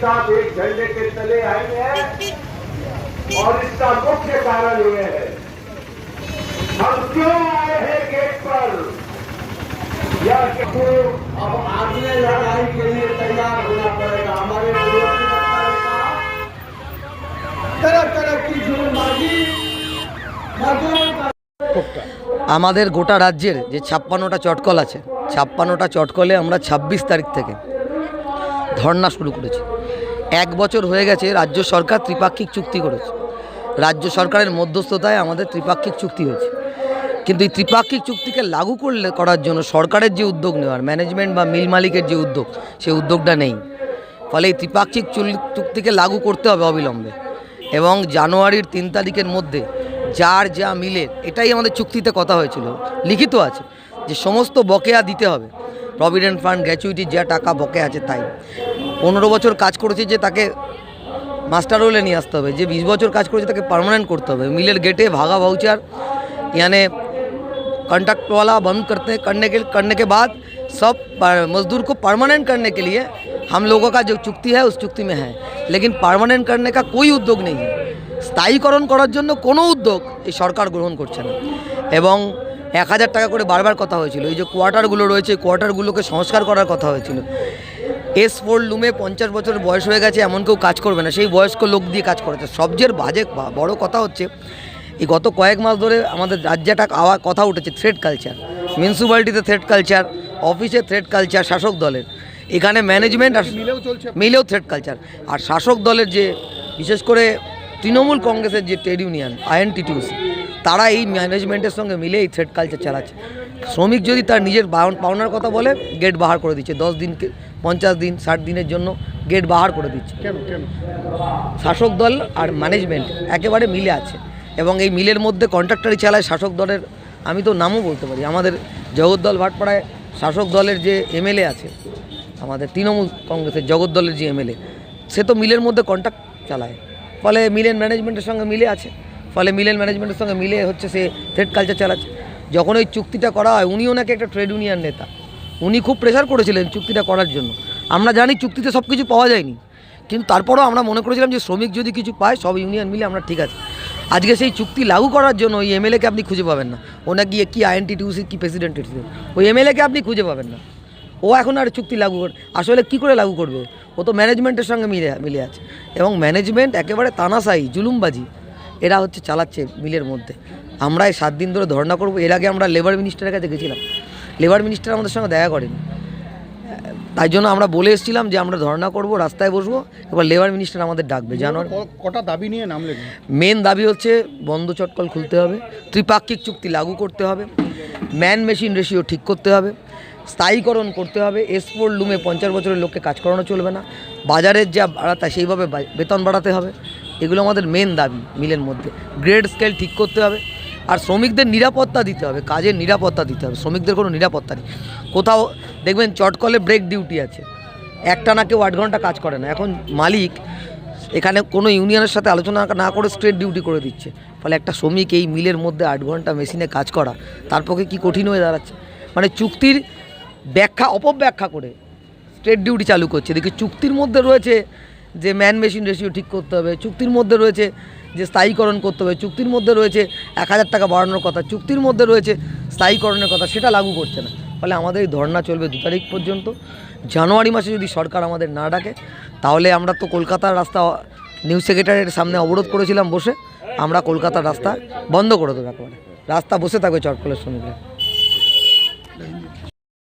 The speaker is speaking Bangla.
साथ एक झंडे के तले आए हैं और इसका मुख्य कारण ये है हम क्यों आए हैं गेट पर यह क्यों अब आगे लड़ाई के लिए तैयार होना पड़ेगा हमारे पूर्वज ने कहा, तरह तरह की जुर्मानी मजदूर का আমাদের গোটা রাজ্যের যে ছাপ্পান্নটা চটকল আছে ছাপ্পান্নটা চটকলে আমরা ২৬ তারিখ থেকে ধর্না শুরু করেছি এক বছর হয়ে গেছে রাজ্য সরকার ত্রিপাক্ষিক চুক্তি করেছে। রাজ্য সরকারের মধ্যস্থতায় আমাদের ত্রিপাক্ষিক চুক্তি হয়েছে। কিন্তু এই ত্রিপাক্ষিক চুক্তিকে লাগু করলে, করার জন্য সরকারের যে উদ্যোগ নেওয়ার ম্যানেজমেন্ট বা মিল মালিকের যে উদ্যোগ সেই উদ্যোগটা নেই। ফলে এই ত্রিপাক্ষিক চুক্তিকে লাগু করতে হবে অবিলম্বে। এবং জানুয়ারির তিন তারিখের মধ্যে যার যা মিলের এটাই আমাদের চুক্তিতে কথা হয়েছিল। লিখিত আছে যে সমস্ত বকেয়া দিতে হবে। প্রভিডেন্ট ফান্ড গ্র্যাচুইটি যা টাকা বকে আছে তাই। পনেরো বছর কাজ করেছে যে তাকে মাস্টার রোলে নিয়ে আসতে হবে। যে বিশ বছর কাজ করেছে তাকে পারমানেন্ট করতে হবে। মিলের গেটে ভাগা ভাউচার ইয়ানে কন্ট্রাক্টওয়ালা বন্ধ করতে করতে करने के करने के बाद सब मजदूर को परमानेंट চুক্তি হ্যাঁ उस চুক্তি মে হ্যাঁ लेकिन পারমানেন্ট করতে का উদ্যোগ নেই। স্থায়ীকরণ করার জন্য কোনো উদ্যোগ এই সরকার গ্রহণ করছে না। এবং এক হাজার টাকা করে বারবার কথা হয়েছিল। এই যে কোয়ার্টারগুলো রয়েছে কোয়ার্টারগুলোকে সংস্কার করার কথা হয়েছিল। এস ফোর লুমে পঞ্চাশ বছর বয়স হয়ে গেছে এমন কেউ কাজ করবে না। সেই বয়স্ক লোক দিয়ে কাজ করেছে। সবচেয়ে বাজে বড় কথা হচ্ছে এই গত কয়েক মাস ধরে আমাদের রাজ্যে একটা আওয়া কথা উঠেছে থ্রেড কালচার মিউনিসিপ্যালিটিতে থ্রেড কালচার অফিসে থ্রেড কালচার শাসক দলের। এখানে ম্যানেজমেন্ট আর মিলেও থ্রেড কালচার আর শাসক দলের যে বিশেষ করে তৃণমূল কংগ্রেসের যে ট্রেড ইউনিয়ন আইএনটিটিউসি তারা এই ম্যানেজমেন্টের সঙ্গে মিলে এই থ্রেড কালচার চালাচ্ছে। শ্রমিক যদি তার নিজের পাওনার কথা বলে গেট বাহার করে দিচ্ছে। দশ দিন পঞ্চাশ দিন ষাট দিনের জন্য গেট বাহার করে দিচ্ছে। কেন কেন? শাসক দল আর ম্যানেজমেন্ট একেবারে মিলে আছে। এবং এই মিলের মধ্যে কন্ট্রাক্টারই চালায় শাসক দলের আমি তো নামও বলতে পারি। আমাদের জগদ্দল ভাটপাড়ায় শাসক দলের যে এমএলএ আছে আমাদের তৃণমূল কংগ্রেসের জগদ্দলের যে এমএলএ সে তো মিলের মধ্যে কন্ট্রাক্ট চালায়। ফলে মিলের ম্যানেজমেন্টের সঙ্গে মিলে আছে। ফলে মিলের ম্যানেজমেন্টের সঙ্গে মিলে হচ্ছে সে থ্রেড কালচার চালাচ্ছে। যখন ওই চুক্তিটা করা হয়, উনিও নাকি একটা ট্রেড ইউনিয়ন নেতা। উনি খুব প্রেশার করেছিলেন চুক্তিটা করার জন্য। আমরা জানি চুক্তিতে সব কিছু পাওয়া যায়নি। কিন্তু তারপরেও আমরা মনে করেছিলাম যে শ্রমিক যদি কিছু পায়, সব ইউনিয়ন মিলে আমরা ঠিক আছে। আজকে সেই চুক্তি লাগু করার জন্য ওই এমএলএকে আপনি খুঁজে পাবেন না। ও নাকি কি আইএনটিটিউসি কি প্রেসিডেন্ট ওই এমএলএকে আপনি খুঁজে পাবেন না। ও এখন আর চুক্তি লাগু করে আসলে কি করে লাগু করবে? ও তো ম্যানেজমেন্টের সঙ্গে মিলে মিলে আছে। এবং ম্যানেজমেন্ট একেবারে তানাশাই জুলুমবাজি। এরা হচ্ছে চালাচ্ছে মিলের মধ্যে। আমরা এই সাত দিন ধরে ধর্ণা করব। এর আগে আমরা লেবার মিনিস্টারের কাছে গেছিলাম। লেবার মিনিস্টার আমাদের সঙ্গে দেখা করেনি। তাই জন্য আমরা বলে এসেছিলাম যে আমরা ধর্ণা করব রাস্তায় বসবো এবার লেবার মিনিস্টার আমাদের ডাকবে। জানুয়ারি কটা দাবি নিয়ে নামলেন? মেন দাবি হচ্ছে বন্ধ চটকল খুলতে হবে ত্রিপাক্ষিক চুক্তি লাগু করতে হবে ম্যান মেশিন রেশিও ঠিক করতে হবে স্থায়ীকরণ করতে হবে এসপোর লুমে পঞ্চাশ বছরের লোককে কাজ করানো চলবে না বাজারের যা বাড়াতে সেইভাবে বেতন বাড়াতে হবে এগুলো আমাদের মেন দাবি মিলের মধ্যে। গ্রেড স্কেল ঠিক করতে হবে, আর শ্রমিকদের নিরাপত্তা দিতে হবে, কাজের নিরাপত্তা দিতে হবে, শ্রমিকদের কোনো নিরাপত্তা নেই। কোথাও, দেখবেন চটকলে ব্রেক ডিউটি আছে। একটা না কেউ আট ঘণ্টা কাজ করে না। এখন মালিক এখানে কোনো ইউনিয়নের সাথে আলোচনা না করে স্ট্রেট ডিউটি করে দিচ্ছে। ফলে একটা শ্রমিক এই মিলের মধ্যে আট ঘণ্টা মেশিনে কাজ করা, তার পক্ষে কী কঠিন হয়ে দাঁড়াচ্ছে? মানে চুক্তির ব্যাখ্যা, অপব্যাখ্যা করে স্ট্রেট ডিউটি চালু করছে। দেখি চুক্তির মধ্যে রয়েছে যে ম্যান মেশিন রেশিও ঠিক করতে হবে, চুক্তির মধ্যে রয়েছে যে স্থায়ীকরণ করতে হবে, চুক্তির মধ্যে রয়েছে এক হাজার টাকা বাড়ানোর কথা, চুক্তির মধ্যে রয়েছে স্থায়ীকরণের কথা, সেটা লাগু করছে না। ফলে আমাদের এই ধর্না চলবে দু তারিখ পর্যন্ত। জানুয়ারি মাসে যদি সরকার আমাদের না ডাকে, তাহলে আমরা তো কলকাতার রাস্তা নিউজ সেক্রেটারির সামনে অবরোধ করেছিলাম বসে, আমরা কলকাতার রাস্তা বন্ধ করে দেবো একেবারে। রাস্তা বসে থাকবে চটকলের শ্রমিকরা।